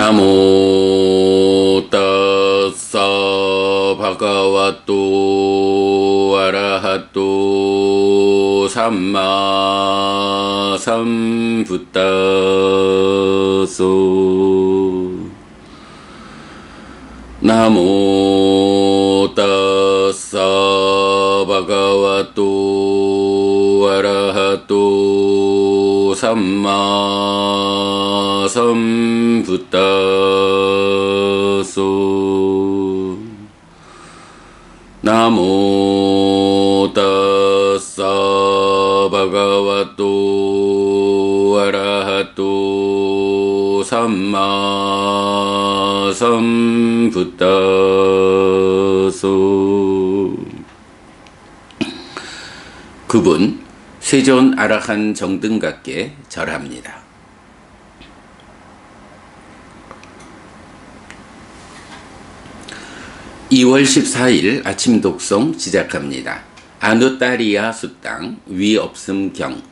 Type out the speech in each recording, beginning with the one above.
나모 따사 바가와또 아라하또 삼마 삼부따소 나모 따사 바가와또 아라하또 삼마 삼부따소. 나모 따사 바가와또 아라하또 삼마 삼부따소. 그분 세존 아라한 정등각께 절합니다. (2월 14일) 아침 독송 시작합니다. 아누따리아 수땅 위없음경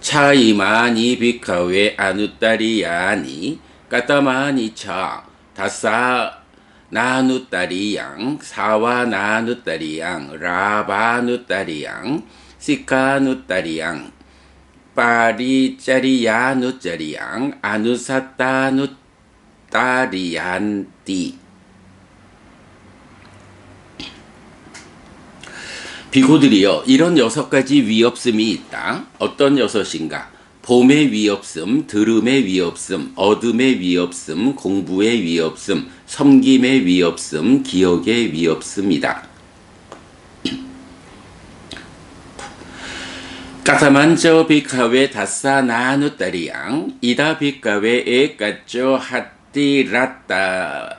차이마니 비카웨 아누따리아니 까따마니 차 다사 나누따리양 사와 나누따리양 라바누따리양 시카누따리양 파리짜리야누짜리양 아누사따누따리안띠 비고들이여 이런 여섯 가지 위없음이 있다. 어떤 여섯인가? 봄의 위없음, 들음의 위없음, 어둠의 위없음, 공부의 위없음, 섬김의 위없음, 기억의 위없음이다. 까사만저 비카웨 다사 나누 따리양 이다 비카웨 에까쪼 하띠라따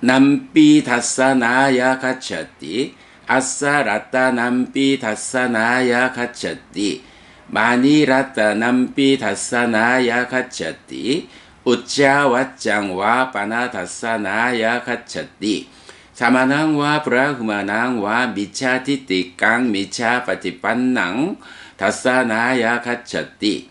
남비 다사 나야 가차띠 아싸 라따 남비 다사 나야 가차띠 마니라따 남비 다사 나야 가차띠 우짜 왓짱와 바나 다사 나야 가차띠 사마낭와 브라흐마낭와 미차티띠깡 미차파티빤낭 다사나야 가차띠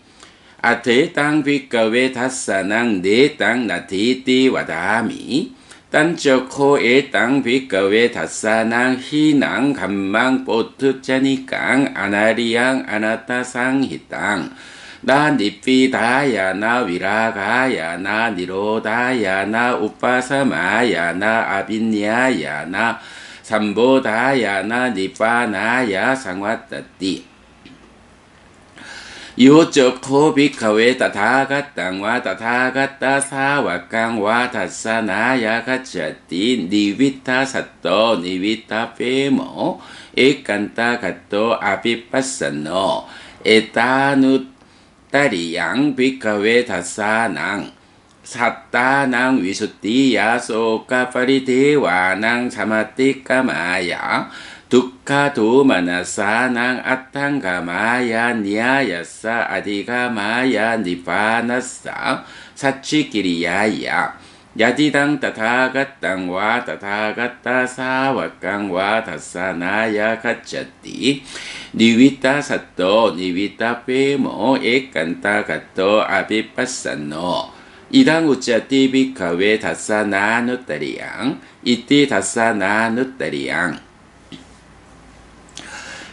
아테 땅 비까웨 다사낭 네땅 나티띠 와다미 딴쩌코에 땅 비까웨 다사낭 희낭 감망 뽀트짜니깡 아나리양 아나타상 히땅 나 니피다야 나 위라가야 나 니로다야 나 우파사마야 나 아빈야야 나 삼보다야 나 니파나야 상와따띠. 요쩌코 비카웨 다타가땅와 다타가따 사와깡와 다사나야 가짜띠. 니비타 사또 니비타 페모 에칸타 가또 아비파사노. 에타누 딸이양 비카웨 다사낭 사따낭 위수띠야 소카파리데와낭 사마띠까마야 두카도마나사낭 아탕가마야 니아야사 아디가마야 니파나사 사치기리야야 야디당 타타가땅와 타타가따 사와깡 와 다사나야 가짜띠. 니위따 사또 니위따 페모 에칸따 가또 아비파사노. 이당 우짜띠 비카웨 다사나누 따리양 이띠 다사나누 따리양.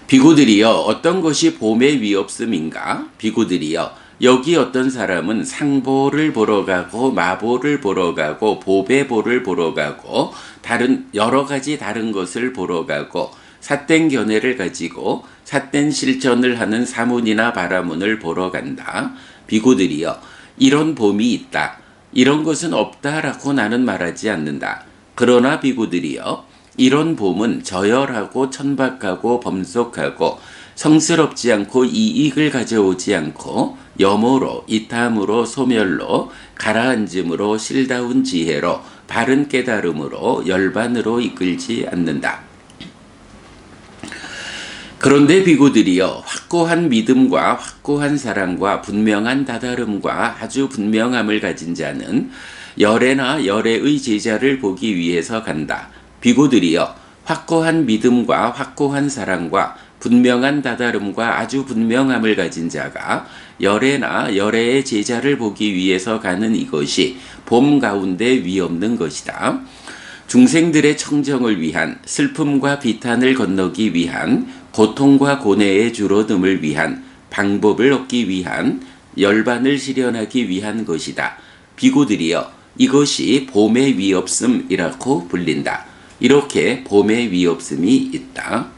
비구들이여 어떤 것이 봄의 위없음인가? 비구들이여 여기 어떤 사람은 상보를 보러 가고 마보를 보러 가고 보배보를 보러 가고 다른 여러 가지 다른 것을 보러 가고 삿된 견해를 가지고 삿된 실천을 하는 사문이나 바라문을 보러 간다. 비구들이여 이런 봄이 있다. 이런 것은 없다라고 나는 말하지 않는다. 그러나 비구들이여 이런 봄은 저열하고 천박하고 범속하고 성스럽지 않고 이익을 가져오지 않고 염호로 이탐으로 소멸로 가라앉음으로 실다운 지혜로 바른 깨달음으로 열반으로 이끌지 않는다. 그런데 비구들이여 확고한 믿음과 확고한 사랑과 분명한 다다름과 아주 분명함을 가진 자는 열애나 열애의 제자를 보기 위해서 간다. 비구들이여 확고한 믿음과 확고한 사랑과 분명한 다다름과 아주 분명함을 가진 자가 열애나 열애의 제자를 보기 위해서 가는 이것이 봄 가운데 위없는 것이다. 중생들의 청정을 위한 슬픔과 비탄을 건너기 위한 고통과 고뇌의 줄어듦을 위한 방법을 얻기 위한 열반을 실현하기 위한 것이다. 비구들이여 이것이 봄의 위없음이라고 불린다. 이렇게 봄의 위없음이 있다.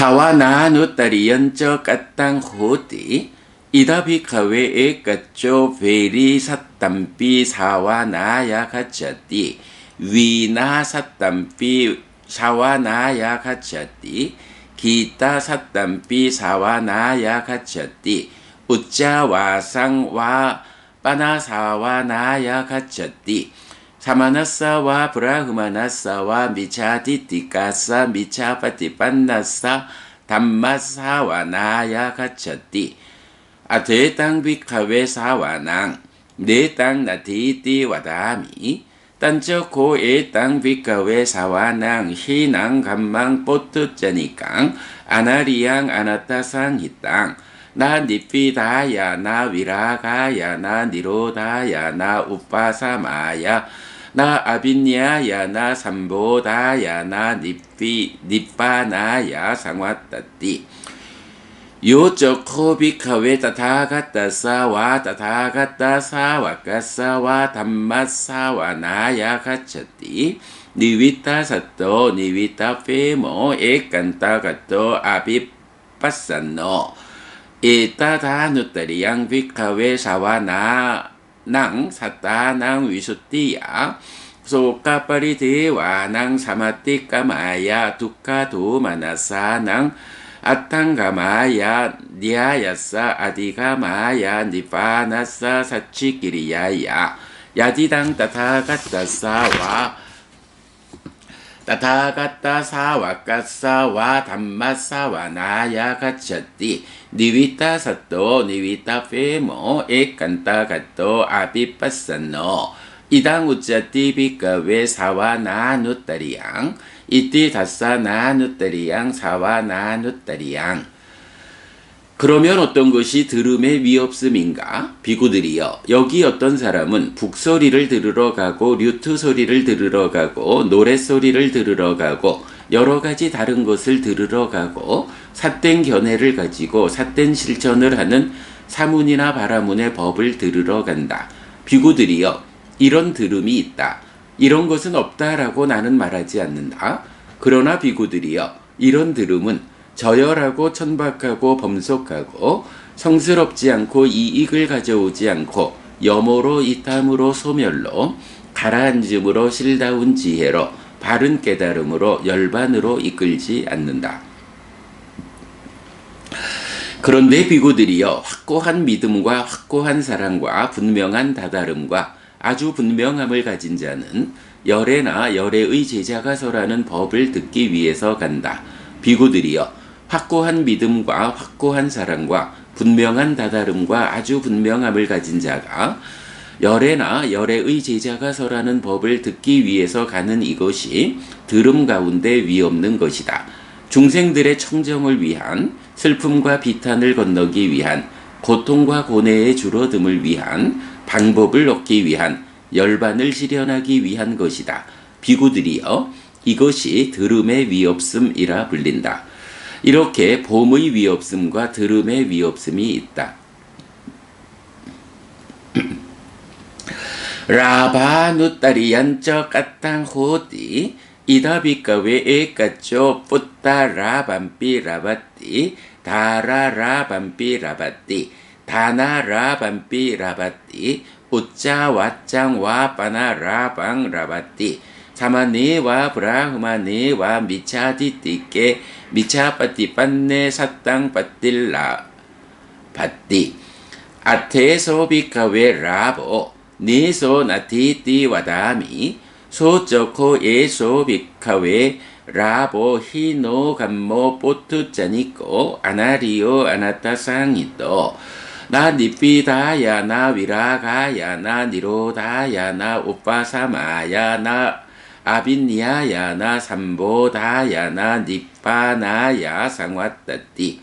사와나 누따리 연저 까땅 호띠 이다비 카웨 에 까쪼 베리 사땀비 사와나야 가짜띠 위나 사땀비 사와나야 가짜띠 기타 사땀비 사와나야 가짜띠 우짜 와상와 빠나사와나야 가짜 ธรรมนัสสาวะพระหุมานัสสาวะบิชาทิติกาสะบิชาปฏิปันนัสสะธรรมสาวานายาคัจติอเถตังวิคเวสาวานังเดตังนาทีติวดามิตันเจ้าโคเอตังวิกเวสาวานังหินังคัมมังปุตตุจนิกังอนาริยังอนัตตสังหิตังนาดิปิทายานาวิรากายานาดิโรธายานาอุปาสมายา 사와 미차디티카사 미차파티판나사 담마사와 나야 가차띠 아테땅 비카웨 사와낭 내땅 나티티 와다미 딴쩌고 에땅 비카웨 사와낭 희낭 감망 뽀뚜짜니깡 아나리양 아나타상 히땅 나 니피다야 나 위라가야 나 니로다야 나 우빠사마야 나 아비냐야 나 삼보다야 나 니피 니빠나야 상와따띠 요저코비카웨 타타가타사와 타타가타사와 가사와 담마사와 나야 가차띠 니위타사토 니위타페모 에칸타가토 아비빠산노 이따다누따리양 비카웨 사와나 낭 사따낭 위수띠야 소까파리데와낭 사마띠까마야 두카도마나사낭 아탕가마야 니아야사 아디가마야 니파나사 사치기리야야 야디당 따타가타사와 따타가타사와 담마사 와 나야 가차띠 니위타 사또 니위타 페모 에칸타 가또 아비빠사노. 이당 우짜띠 비카웨 사와 나누따리양. 이띠 다사 나누따리양 사와 나누따리양 그러면 어떤 것이 들음의 위없음인가? 비구들이여 여기 어떤 사람은 북소리를 들으러 가고 류트 소리를 들으러 가고 노래 소리를 들으러 가고 여러 가지 다른 것을 들으러 가고 삿된 견해를 가지고 삿된 실천을 하는 사문이나 바라문의 법을 들으러 간다. 비구들이여 이런 들음이 있다. 이런 것은 없다라고 나는 말하지 않는다. 그러나 비구들이여 이런 들음은 저열하고 천박하고 범속하고 성스럽지 않고 이익을 가져오지 않고 염호로 이탐으로 소멸로 가라앉음으로 실다운 지혜로 바른 깨달음으로 열반으로 이끌지 않는다. 그런데 비구들이여 확고한 믿음과 확고한 사랑과 분명한 다다름과 아주 분명함을 가진 자는 열애나 열애의 제자가 서라는 법을 듣기 위해서 간다. 비구들이여 확고한 믿음과 확고한 사랑과 분명한 다다름과 아주 분명함을 가진 자가 열애나 열애의 제자가 서라는 법을 듣기 위해서 가는 이것이 들음 가운데 위없는 것이다. 중생들의 청정을 위한 슬픔과 비탄을 건너기 위한 고통과 고뇌의 줄어듦을 위한 방법을 얻기 위한 열반을 실현하기 위한 것이다. 비구들이여 이것이 들음의 위없음이라 불린다. 이렇게 봄의 위없음과 들음의 위없음이 있다. 라바 누따리 얀쩌 까땅 호디 이다비카웨 에까쪼 뿌따 라밤비 라바띠 다라 라밤비 라바띠 다나 라밤비 라바띠 우짜 와짱 와빠나 라방 라바띠 사마네와 브라흐마네와 미차디띠께 미차빠띠 빤네 사땅 빠딜라 바띠 아테소비카웨 라보 네소 나티띠 와다미 소쩌코 예소비카웨 라보 히노 감모 포투짜니꼬 아나리오 아나타상이또 나 니피다야 나 위라가야 나 니로다야 나 우빠사마야 나 아빈니 아야나 삼보다야나 니빠나야 상와따띠.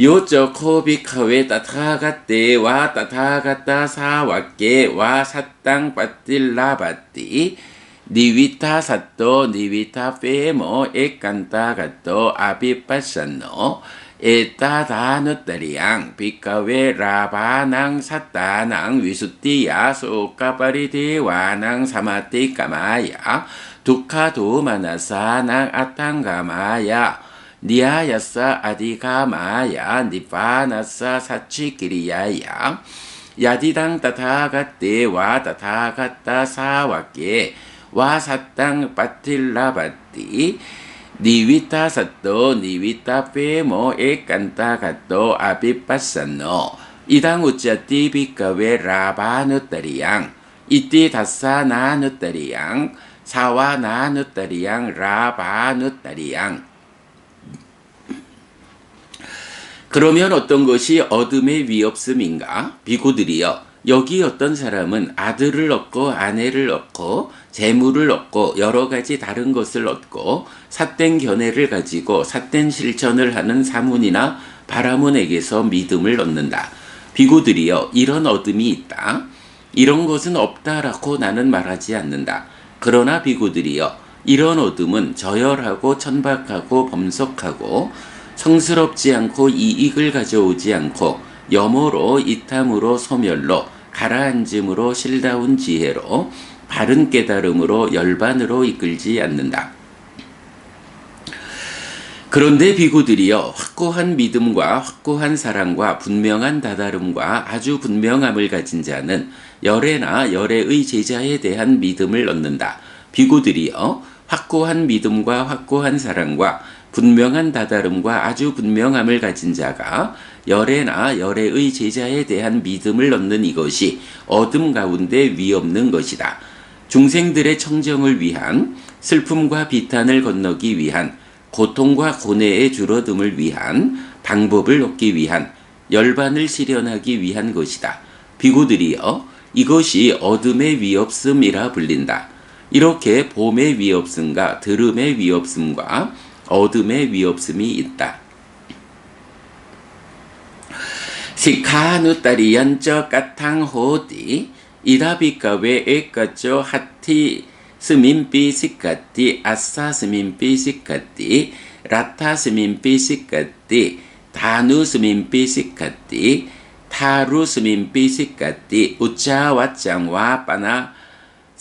요저 코비카웨 따타가떼 와 따타가따 사와께 와 사땅 빠딜라바띠. 니위타 사또 니위타 페모 에칸타 가또 아비빠산노 에따다누따리양 비카웨 라바낭 사따낭 위수띠야 소까바리디와낭 사마띠 까마야 두카도마나사낭 아탕가마야 니아야사 아디가마야 니파나사 사치기리야야 야디당 따타가떼 와 따타가따 사와께 와 사땅 빠틸라바띠 니위타 사또 니위타 페모 에칸타 가또 아비빠산노. 이당 우짜띠 비카웨 라바 누따리양. 이띠 다사 나 누따리양 사와 나 누따리양 라바 누따리양. 그러면 어떤 것이 어둠의 위협음인가? 비구들이여 여기 어떤 사람은 아들을 얻고 아내를 얻고 재물을 얻고 여러 가지 다른 것을 얻고 삿된 견해를 가지고 삿된 실천을 하는 사문이나 바라문에게서 믿음을 얻는다. 비구들이여 이런 어둠이 있다. 이런 것은 없다라고 나는 말하지 않는다. 그러나 비구들이여 이런 어둠은 저열하고 천박하고 범석하고 성스럽지 않고 이익을 가져오지 않고 염호로 이탐으로 소멸로 가라앉음으로 실다운 지혜로 바른 깨달음으로 열반으로 이끌지 않는다. 그런데 비구들이여 확고한 믿음과 확고한 사랑과 분명한 다다름과 아주 분명함을 가진 자는 열애나 열애의 제자에 대한 믿음을 얻는다. 비구들이여 확고한 믿음과 확고한 사랑과 분명한 다다름과 아주 분명함을 가진 자가 열애나 열애의 제자에 대한 믿음을 얻는 이것이 어둠 가운데 위없는 것이다. 중생들의 청정을 위한 슬픔과 비탄을 건너기 위한 고통과 고뇌의 줄어듦을 위한 방법을 얻기 위한 열반을 실현하기 위한 것이다. 비구들이여 이것이 어둠의 위없음이라 불린다. 이렇게 봄의 위없음과 들음의 위없음과 어둠의 위없음이 있다. 시카누따리 연저 까탕 호디 이다비카 왜 에까죠 하티 스민비 시카티 아싸 스민비 시카티 라타 스민비 시카티 다누 스민비 시카티 타루 스민비 시카티 우짜 왓짱와 빠나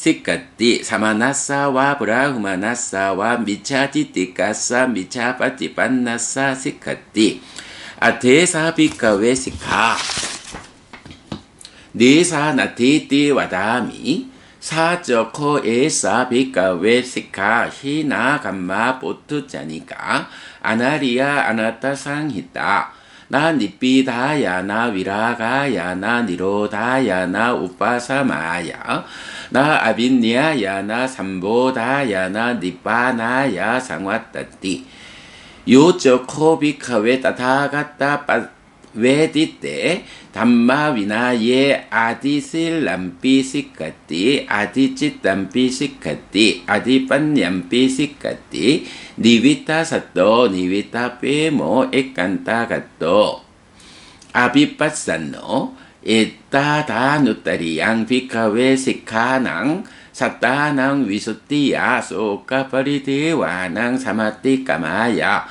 시카티 사마나사와 브라흐마나사와 미차디티카사 미차파티반나사 시카티 아테사비카웨 시카 네사나티티 와다미 사저코 에사비카웨 시카 히나감마 보투자니까 아나리아 아나타상히다 나 니피다야 나 위라가야 나 니로다야 나 우파사마야. 나 아빈니아야나 삼보다야 나 니빠나야 상와따띠. 요저 코비카웨 따다가따 웨 디때 담마위나예 아디실람피시카띠 아디찌땀피시카띠 아디빤냠피시카띠 니위타 사또 니위타 페모 에칸타 가또 아비빠산노 에따다누따리양 비카웨 시카낭 사따낭 위수띠야 소카파리디와낭 사마띠까마야 두카도마나사낭 아탕가마야 니아야사 아디가마야 니빠나사 사치기리야야 야디당 따타가 따빠웨디때 담마위나예 아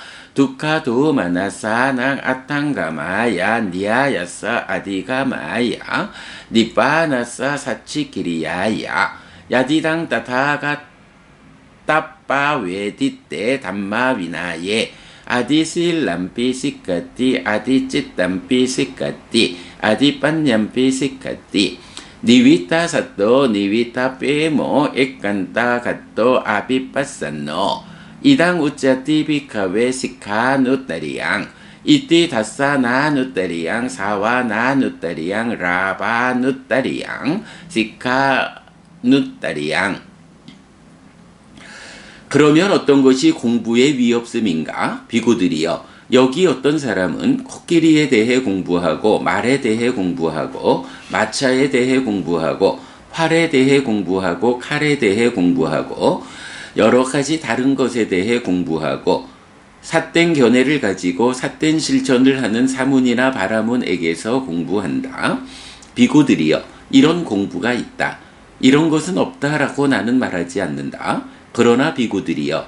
디실람피시카띠 아디찌땀피시카띠 아디빤냠피시카띠 니위타 이당 우짜 띠 비카웨 시카 누따리양 이띠 다사 나 누따리양 사와 나 누따리양 라바 누따리양 시카 누따리양 그러면 어떤 것이 공부의 위협음인가? 비구들이여 여기 어떤 사람은 코끼리에 대해 공부하고 말에 대해 공부하고 마차에 대해 공부하고 활에 대해 공부하고 칼에 대해 공부하고 여러 가지 다른 것에 대해 공부하고 삿된 견해를 가지고 삿된 실천을 하는 사문이나 바라문에게서 공부한다. 비구들이여 이런 공부가 있다. 이런 것은 없다라고 나는 말하지 않는다. 그러나 비구들이여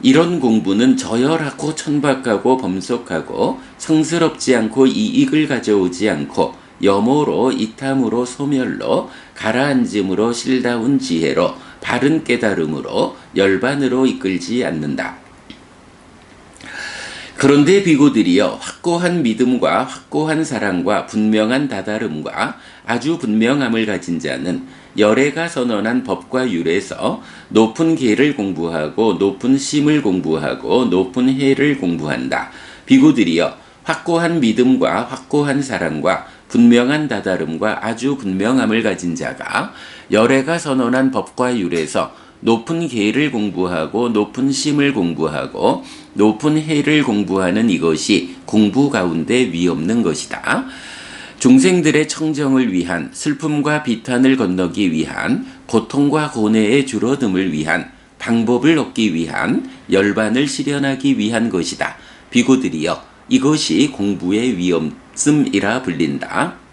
이런 공부는 저열하고 천박하고 범속하고 성스럽지 않고 이익을 가져오지 않고 염호로 이탐으로 소멸로 가라앉음으로 실다운 지혜로 바른 깨달음으로 열반으로 이끌지 않는다. 그런데 비고들이여 확고한 믿음과 확고한 사랑과 분명한 다다름과 아주 분명함을 가진 자는 열애가 선언한 법과 율에서 높은 계를 공부하고 높은 심을 공부하고 높은 해를 공부한다. 비고들이여 확고한 믿음과 확고한 사랑과 분명한 다다름과 아주 분명함을 가진 자가 열애가 선언한 법과 율에서 높은 계를 공부하고 높은 심을 공부하고 높은 해를 공부하는 이것이 공부 가운데 위없는 것이다. 중생들의 청정을 위한 슬픔과 비탄을 건너기 위한 고통과 고뇌의 줄어듦을 위한 방법을 얻기 위한 열반을 실현하기 위한 것이다. 비고들이여 이것이 공부의 위엄씀이라 불린다.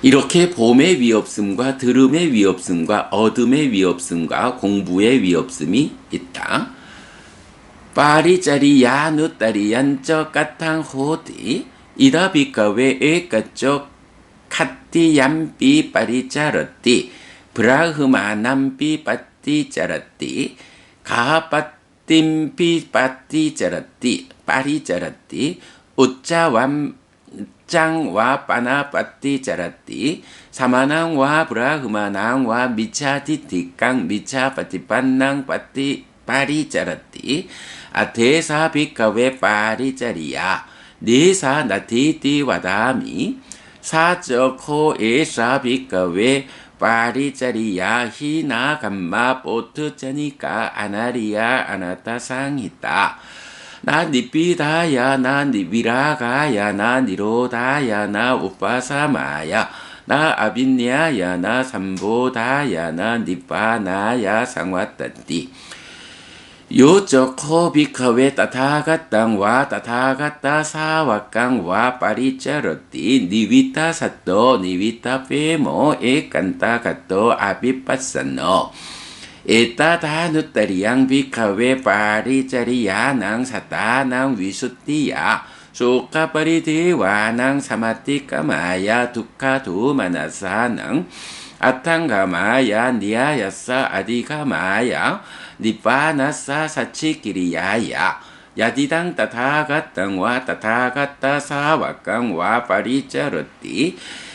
이렇게 봄의 위없음과 들음의 위없음과 어둠의 위없음과 공부의 위없음이 있다. 파리짜리 야누따리 얀적 까탕 호디 이다비카웨 에까쪽 카띠 얌삐 파리짜르띠 브라흐마 남삐 빠띠 짜라띠 가빠띵삐 빠띠 짜라띠 파리 짜라띠 우짜완 짱와 빠나 빠띠 짜라띠 사마낭 와 브라흐마낭 와 미차디티깡 미차 빠띠빤낭 빠띠 파리 짜라띠 아테사 비카웨 파리 짜리야 네사 나티티 와다미 사저코 에사 비카웨 파리 짜리야 히나 감마 보트 짜니까 아나리야 아나타 상이다 나 니피다야 나 니비라가야 나 니로다야 나 우파사마야 나 아빈냐야 나 삼보다야 나 니빠나야 상와따띠 요저코 비카웨 따타가땅 와 따타가따 사와깡 와 파리짜로띠. 니위타 사또 니위타 페모 에칸타 가또 아비빠사노 에따다 누따리양 비카웨 파리짜리야낭 사따낭 위수띠야 소카파리디와낭 사마띠까마야 두카두마나사낭 아탕가마야 니아야사 아디가마야 니빠나사 사치키리야야 야디당 따타가땅 와 따타가따 사와깡 와 파리짜르띠 니위타 사또 니위타 페모 에칸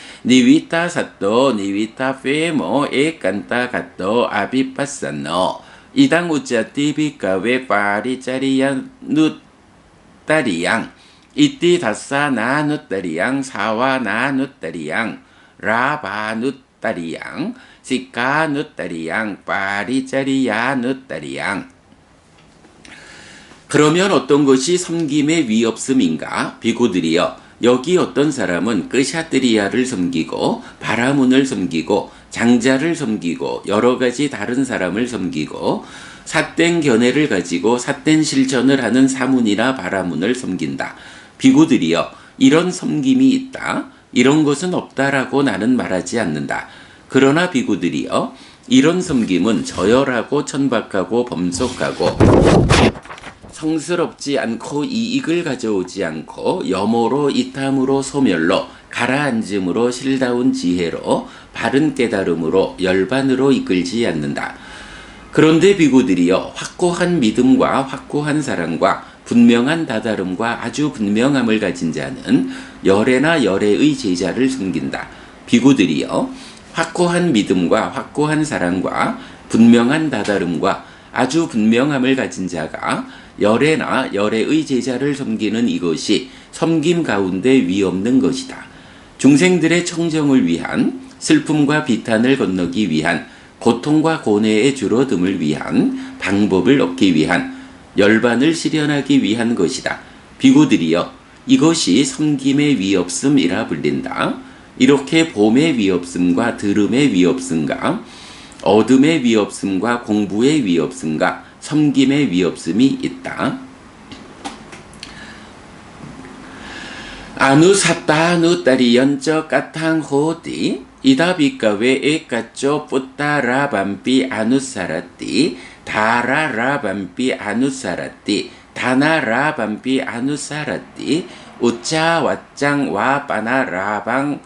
타 가또 아비파사노. 이당 우짜띠 비카웨 파리짜리야 누따리양. 이띠 다사 나 누따리양 사와 나 누따리양 라바 누따리양 시카 누따리양 파리짜리야 누따리양. 그러면 어떤 것이 섬김의 위없음인가? 비고들이여 여기 어떤 사람은 끄샤트리아를 섬기고 바라문을 섬기고 장자를 섬기고 여러 가지 다른 사람을 섬기고 삿된 견해를 가지고 삿된 실천을 하는 사문이나 바라문을 섬긴다. 비구들이여 이런 섬김이 있다. 이런 것은 없다라고 나는 말하지 않는다. 그러나 비구들이여 이런 섬김은 저열하고 천박하고 범속하고 성스럽지 않고 이익을 가져오지 않고 염호로 이탐으로 소멸로 가라앉음으로 실다운 지혜로 바른 깨달음으로 열반으로 이끌지 않는다. 그런데 비구들이여 확고한 믿음과 확고한 사랑과 분명한 다다름과 아주 분명함을 가진 자는 열애나 열애의 제자를 섬긴다. 비구들이여 확고한 믿음과 확고한 사랑과 분명한 다다름과 아주 분명함을 가진 자가 열애나 열애의 제자를 섬기는 이것이 섬김 가운데 위없는 것이다. 중생들의 청정을 위한 슬픔과 비탄을 건너기 위한 고통과 고뇌의 줄어듦을 위한 방법을 얻기 위한 열반을 실현하기 위한 것이다. 비구들이여 이것이 섬김의 위없음이라 불린다. 이렇게 봄의 위없음과 들음의 위없음과 어둠의 위없음과 공부의 위없음과 섬김의 위없음이 있다. 아누 샀다 아누 딸이 연적 까탕 호디 이다비까 왜 에까쪼 뿌따라 밤비 아누 사라띠 다라라 밤비 아누 사라띠 다나라 밤비 아누 사라띠 우짜 왓짱 와 빠나 라방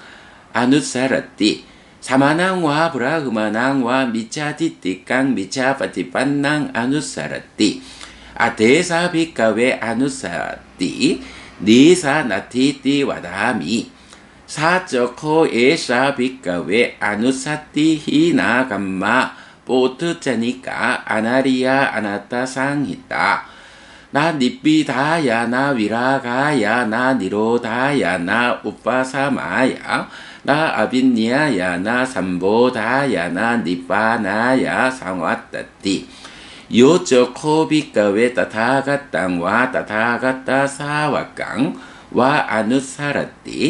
아누 사라띠 사마낭 와 브라흐마낭 와 미차디띠깡 미차파티빤낭 아누 사라띠. 아데사비까 왜 아누 사라띠 니사 나티띠 와다미. 사저코 에사 비카웨 아누사띠 히나 감마 보트자니까 아나리아 아나타 상히다 나 니비다야 나 위라가야 나 니로다야 나 우파사마야 นาอภินียยานาสัมโบทายานานิปานายาสังวัตติโยโจโคบิกเวตถาคตังวะตถาคตาสาวกังวาอนุสารติ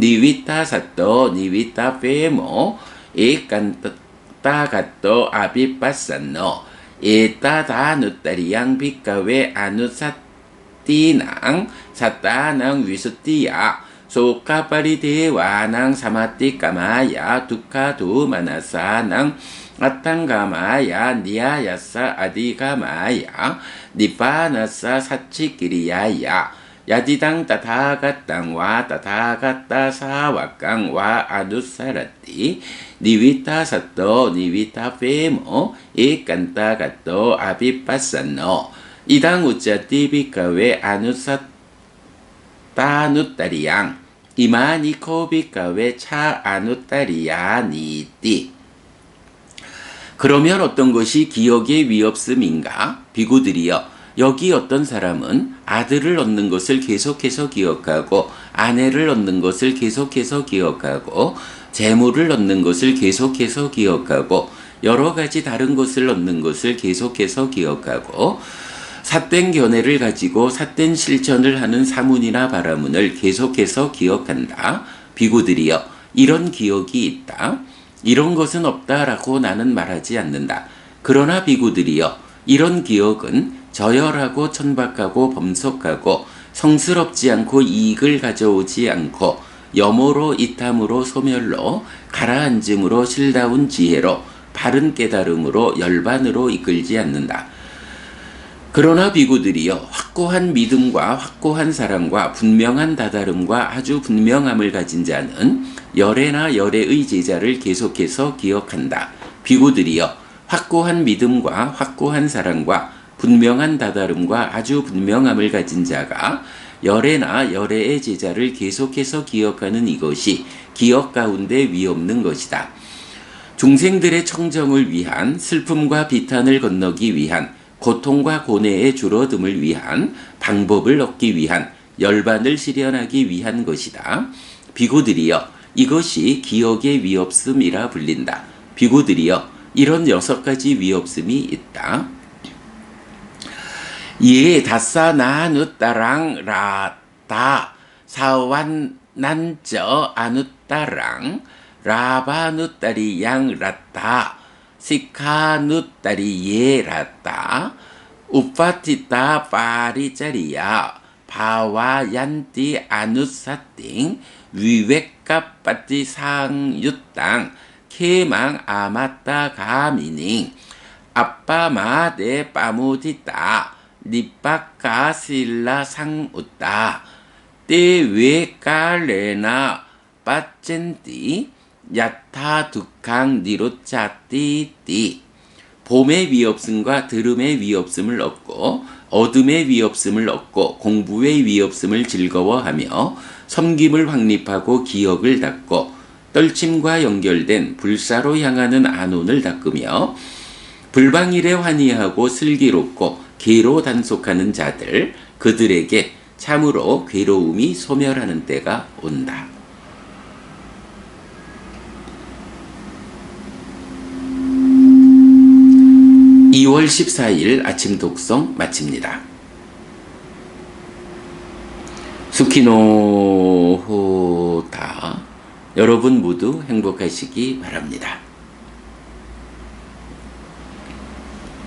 นิวิตาสัตโตนิวิตาเฟโมเอกันตตาคตโตอภิปัสสนโนเอตาทานุตริยังพิกเวอนุสัตินังสัตตานังวิสุติยา 타가땅와 따타가따 사와깡 와 아누사라띠 니위타 사또 니위타 페모 에간따가또 아비빠산노 에따다누따리양 비가웨 아누사띠낭 사따낭 위수띠야 소카파리데와낭 사마띠까마야 두카두마나사낭 아탕가마야 니아야사 아디가마야 니파나사 사치기리야야 야디당 따타가땅와 따타가따 사와깡와 아누사라띠 니위타 사또 니위타 페모 이간따가또 아비빠산노 이당 우짜띠 비카웨 아누사따누따리양 이마니 코비카웨 차 아누따리야 니띠 그러면 어떤 것이 기억의 위없음인가? 비구들이여 여기 어떤 사람은 아들을 얻는 것을 계속해서 기억하고 아내를 얻는 것을 계속해서 기억하고 재물을 얻는 것을 계속해서 기억하고 여러 가지 다른 것을 얻는 것을 계속해서 기억하고 삿된 견해를 가지고 삿된 실천을 하는 사문이나 바라문을 계속해서 기억한다. 비구들이여 이런 기억이 있다. 이런 것은 없다라고 나는 말하지 않는다. 그러나 비구들이여 이런 기억은 저열하고 천박하고 범속하고 성스럽지 않고 이익을 가져오지 않고 염호로 이탐으로 소멸로 가라앉음으로 실다운 지혜로 바른 깨달음으로 열반으로 이끌지 않는다. 그러나 비구들이여 확고한 믿음과 확고한 사랑과 분명한 다다름과 아주 분명함을 가진 자는 열애나 열애의 제자를 계속해서 기억한다. 비구들이여 확고한 믿음과 확고한 사랑과 분명한 다다름과 아주 분명함을 가진 자가 열애나 열애의 제자를 계속해서 기억하는 이것이 기억 가운데 위없는 것이다. 중생들의 청정을 위한 슬픔과 비탄을 건너기 위한 고통과 고뇌의 줄어듦을 위한 방법을 얻기 위한 열반을 실현하기 위한 것이다. 비구들이여 이것이 기억의 위없음이라 불린다. 비구들이여 이런 여섯 가지 위없음이 있다. 예 다사 나누따랑 라다 사완 난저 아누따랑 라바누따리 양 라 다 시카누따리 예 라다 우파티타 파리자리야 바와얀티 아누사띵 위웨카빠티 상유땅 케망 아마따 가미닝 아빠 마데 빠무디따 니빠까 실라 상우따 때웨까레나 빠젠띠 야타 두캉 니로짜띠띠 봄의 위없음과 들음의 위없음을 얻고 어둠의 위없음을 얻고 공부의 위없음을 즐거워하며 섬김을 확립하고 기억을 닦고 떨침과 연결된 불사로 향하는 안온을 닦으며 불방일에 환희하고 슬기롭고 괴로 단속하는 자들 그들에게 참으로 괴로움이 소멸하는 때가 온다. 2월 14일 아침 독성 마칩니다. 수키노 호다 여러분 모두 행복하시기 바랍니다.